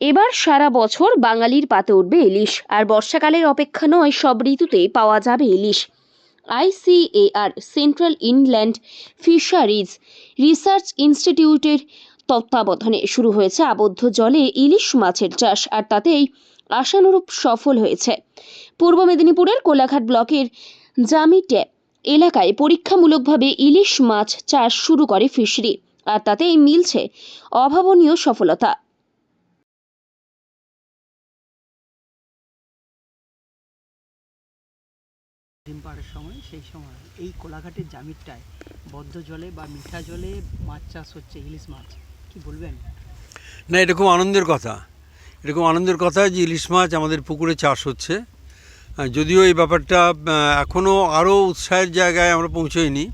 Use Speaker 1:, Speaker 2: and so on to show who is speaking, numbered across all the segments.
Speaker 1: এবার সারা বছর বাঙালির পাতে উঠবে ইলিশ, আর বর্ষাকালের অপেক্ষা নয়, সব ঋতুতে পাওয়া যাবে ইলিশ। ICAR, central inland fisheries research ইনস্টিটিউটের তত্ত্বাবধানে শুরু হয়েছে আবদ্ধ জলে ইলিশ মাছের চাষ, আর তাতেই আশানুরূপ সফল হয়েছে। পূর্ব মেদিনীপুরের কোলাঘাট ব্লকের জামি ট্যাপ এলাকায় পরীক্ষামূলকভাবে ইলিশ মাছ চাষ শুরু করে ফিশরি, আর তাতেই মিলছে অভাবনীয় সফলতা।
Speaker 2: ডিম পাড়ার সময়, সেই সময় এই কোলাঘাটের জামিরটায় বদ্ধ জলে বা মিঠা জলে মাছ চাষ হচ্ছে, ইলিশ মাছ। কি বলবেন?
Speaker 3: না, এটা খুব আনন্দের কথা। এরকম আনন্দের কথা যে ইলিশ মাছ আমাদের পুকুরে চাষ হচ্ছে। যদিও এই ব্যাপারটা এখনও আরও উৎসাহের জায়গায় আমরা পৌঁছোইনি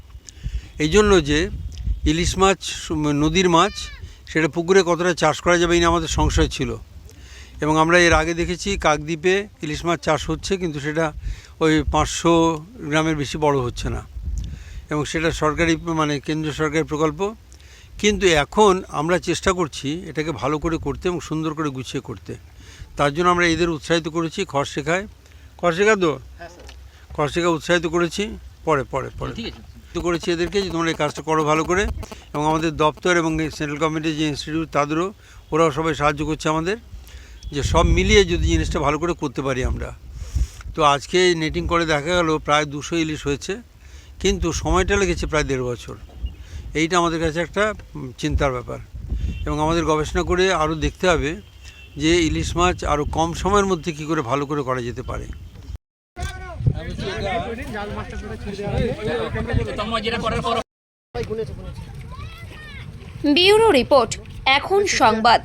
Speaker 3: এই জন্য যে ইলিশ মাছ, নদীর মাছ, সেটা পুকুরে কতটা চাষ করা যাবে এই আমাদের সংশয় ছিল। এবং আমরা এর আগে দেখেছি কাকদ্বীপে ইলিশ মাছ চাষ হচ্ছে কিন্তু সেটা ওই পাঁচশো গ্রামের বেশি বড় হচ্ছে না। এবং সেটা সরকারি মানে কেন্দ্রীয় সরকারি প্রকল্প। কিন্তু এখন আমরা চেষ্টা করছি এটাকে ভালো করে করতে এবং সুন্দর করে গুছিয়ে করতে। তার জন্য আমরা এদের উৎসাহিত করেছি খড় শেখায় খড় শেখা তো খড় শেখা উৎসাহিত করেছি। পরে পরে পরে। করেছি এদেরকে যে তোমরা এই কাজটা করো ভালো করে। এবং আমাদের দপ্তর এবং সেন্ট্রাল গভর্নমেন্টের যে ইনস্টিটিউট তাদেরও ওরাও সবাই সাহায্য করছে আমাদের। যে সব মিলিয়ে যদি জিনিসটা ভালো করে করতে পারি আমরা। তো আজকে নেটিং করে দেখা গেল প্রায় দুশো ইলিশ হয়েছে, কিন্তু সময়টা লেগেছে প্রায় দেড় বছর। এইটা আমাদের কাছে একটা চিন্তার ব্যাপার। এবং আমাদের গবেষণা করে আরও দেখতে হবে যে ইলিশ মাছ আরও কম সময়ের মধ্যে কী করে ভালো করে করা যেতে পারে।
Speaker 1: ব্যুরো রিপোর্ট, এখন সংবাদ।